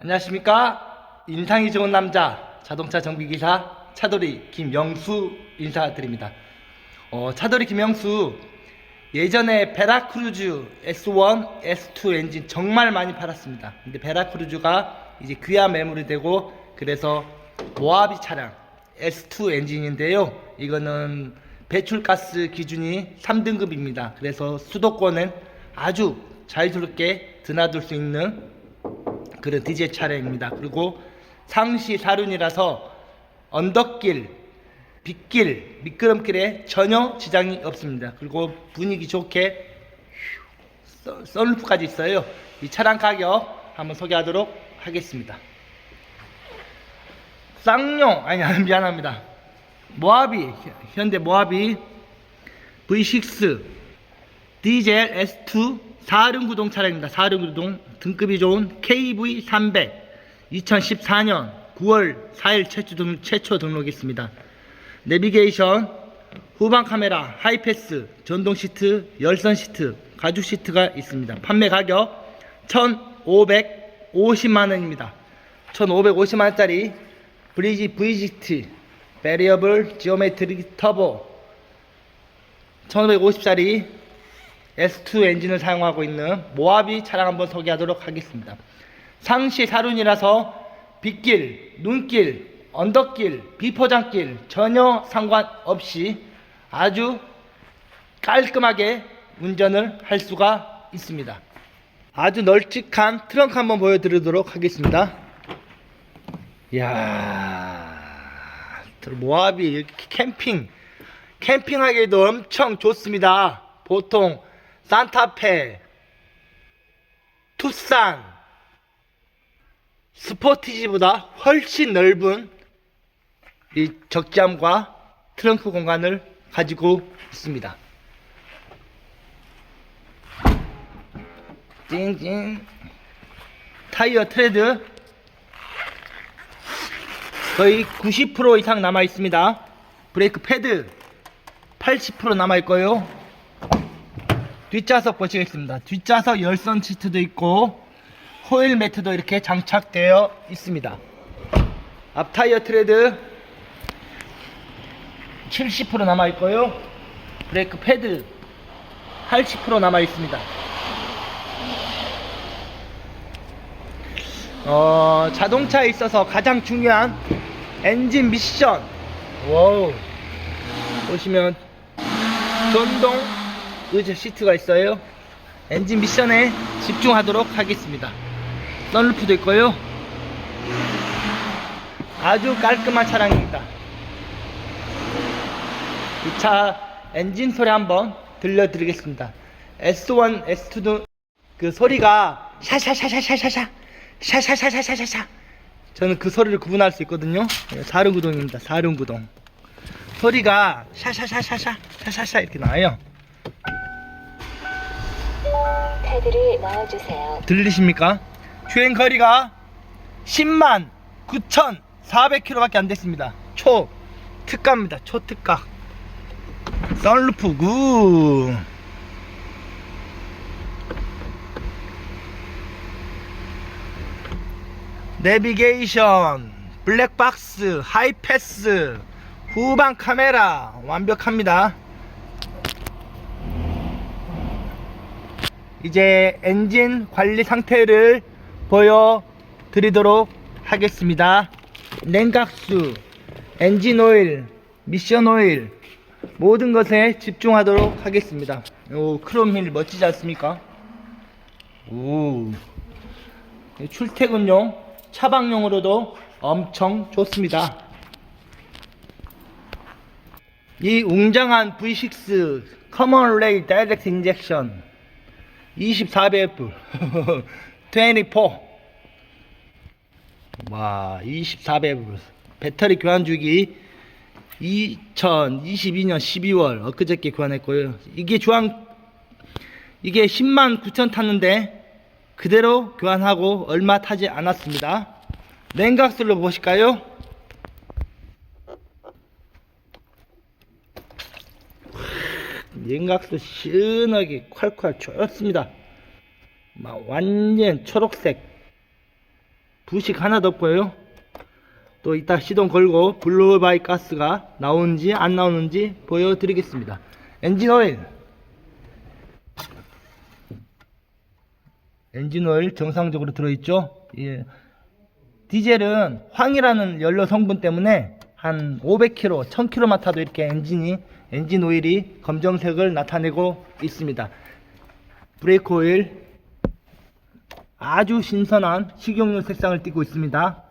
안녕하십니까? 인상이 좋은 남자 자동차 정비기사 차돌이 김영수 인사드립니다. 어, 차돌이 김영수 예전에 베라크루즈 S1, S2 엔진 정말 많이 팔았습니다. 근데 베라크루즈가 이제 귀화 매물이 되고 그래서 모하비 차량 S2 엔진인데요. 이거는 배출가스 기준이 3등급입니다. 그래서 수도권은 아주 자유스럽게 드나들 수 있는 그런 디젤 차량입니다. 그리고 상시 사륜이라서 언덕길, 빗길, 미끄럼길에 전혀 지장이 없습니다. 그리고 분위기 좋게 선- 선루프까지 있어요. 이 차량 가격 한번 소개하도록 하겠습니다. 쌍용 아니 아니, 미안합니다. 모하비 현대 모하비 V6 디젤 S2 4륜구동 차량입니다. 4륜구동 등급이 좋은 KV300 2014년 9월 4일 최초, 등, 최초 등록했습니다. 내비게이션, 후방 카메라, 하이패스, 전동 시트, 열선 시트, 가죽 시트가 있습니다. 판매 가격 1,550만 원입니다. 1,550만 원짜리 브리지 VGT 베리어블 지오메트릭 터보 1550짜리 S2 엔진을 사용하고 있는 모하비 차량 한번 소개하도록 하겠습니다. 상시 사륜이라서 빗길, 눈길, 언덕길, 비포장길 전혀 상관없이 아주 깔끔하게 운전을 할 수가 있습니다. 아주 널찍한 트렁크 한번 보여드리도록 하겠습니다. 이야, 모하비 캠핑, 캠핑하기에도 엄청 좋습니다. 보통 산타페, 투싼, 스포티지보다 훨씬 넓은 이 적재함과 트렁크 공간을 가지고 있습니다. 찡찡 타이어 트레드 거의 90% 이상 남아 있습니다. 브레이크 패드 80% 남아 있고요. 뒷좌석 보시겠습니다. 뒷좌석 열선 시트도 있고 호일 매트도 이렇게 장착되어 있습니다. 앞 타이어 트레드 70% 남아 있고요. 브레이크 패드 80% 남아 있습니다. 어, 자동차에 있어서 가장 중요한 엔진 미션. 와우. 보시면 전동 의자 시트가 있어요. 엔진 미션에 집중하도록 하겠습니다. 썬루프도 있고요. 아주 깔끔한 차량입니다. 이 차 엔진 소리 한번 들려드리겠습니다. S1, S2도 그 소리가 샤샤샤샤샤샤샤 샤샤샤샤샤샤 저는 그 소리를 구분할 수 있거든요. 사륜구동입니다. 사륜구동. 소리가 샤샤샤샤샤 샤샤샤 이렇게 나와요. 카드를 넣어주세요. 들리십니까? 주행 거리가 10만 9,400km밖에 안 됐습니다. 초 특가입니다. 초 특가. 썬루프 굿. 내비게이션, 블랙박스, 하이패스, 후방 카메라 완벽합니다. 이제 엔진 관리 상태를 보여드리도록 하겠습니다. 냉각수, 엔진 오일, 미션 오일 모든 것에 집중하도록 하겠습니다. 오, 크롬 힐 멋지지 않습니까? 오, 출퇴근용, 차박용으로도 엄청 좋습니다. 이 웅장한 V6 커먼 레이 다이렉트 인젝션 24배불 24 와, 24배불 배터리 교환 주기 2022년 12월 엊그저께 교환했고요. 이게 주황 이게 10만 9천 탔는데 그대로 교환하고 얼마 타지 않았습니다. 냉각수로 보실까요? 냉각수 시원하게 콸콸 좋습니다. 막 완전 초록색 부식 하나도 없고요. 또 이따 시동 걸고 블루바이 가스가 나오는지 안 나오는지 보여드리겠습니다. 엔진 오일. 엔진 오일 정상적으로 들어있죠. 예. 디젤은 황이라는 연료 성분 때문에 한 500km, 1000km만 타도 이렇게 엔진이 엔진 오일이 검정색을 나타내고 있습니다. 브레이크 오일 아주 신선한 식용유 색상을 띠고 있습니다.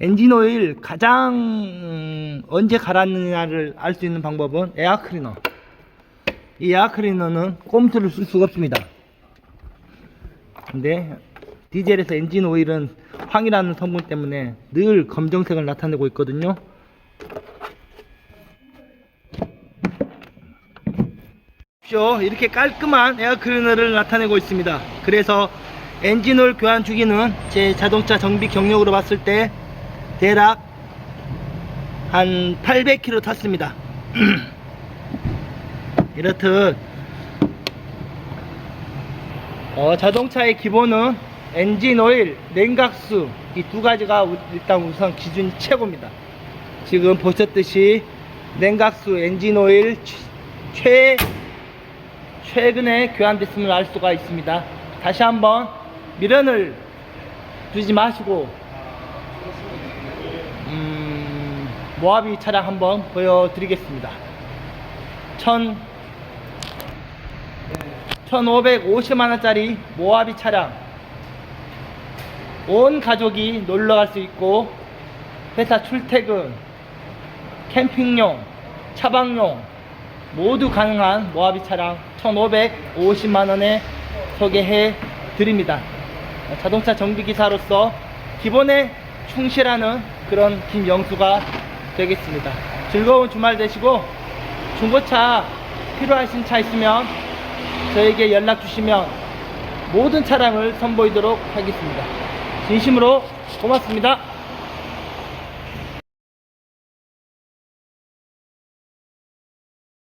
엔진 오일 가장 음, 언제 갈았느냐를 알 수 있는 방법은 에어 클리너. 이 에어 클리너는 꼼수를 쓸 수가 없습니다. 근데 디젤에서 엔진 오일은 황이라는 성분 때문에 늘 검정색을 나타내고 있거든요. 보십시오. 이렇게 깔끔한 에어 클리너를 나타내고 있습니다. 그래서 엔진 오일 교환 주기는 제 자동차 정비 경력으로 봤을 때 대략 한 800km 탔습니다. 이렇듯 어, 자동차의 기본은 엔진 오일, 냉각수 이 두 가지가 우- 일단 우선 기준이 최고입니다. 지금 보셨듯이 냉각수, 엔진 오일 최 최근에 교환됐음을 알 수가 있습니다. 다시 한번 미련을 두지 마시고 음, 모하비 차량 한번 보여드리겠습니다. 1 1550만원짜리 모하비 차량 온 가족이 놀러 갈 수 있고 회사 출퇴근 캠핑용 차박용 모두 가능한 모하비 차량 1550만원에 소개해 드립니다 자동차 정비기사로서 기본에 충실하는 그런 김영수가 되겠습니다 즐거운 주말 되시고 중고차 필요하신 차 있으면 저에게 연락 주시면 모든 차량을 선보이도록 하겠습니다. 진심으로 고맙습니다.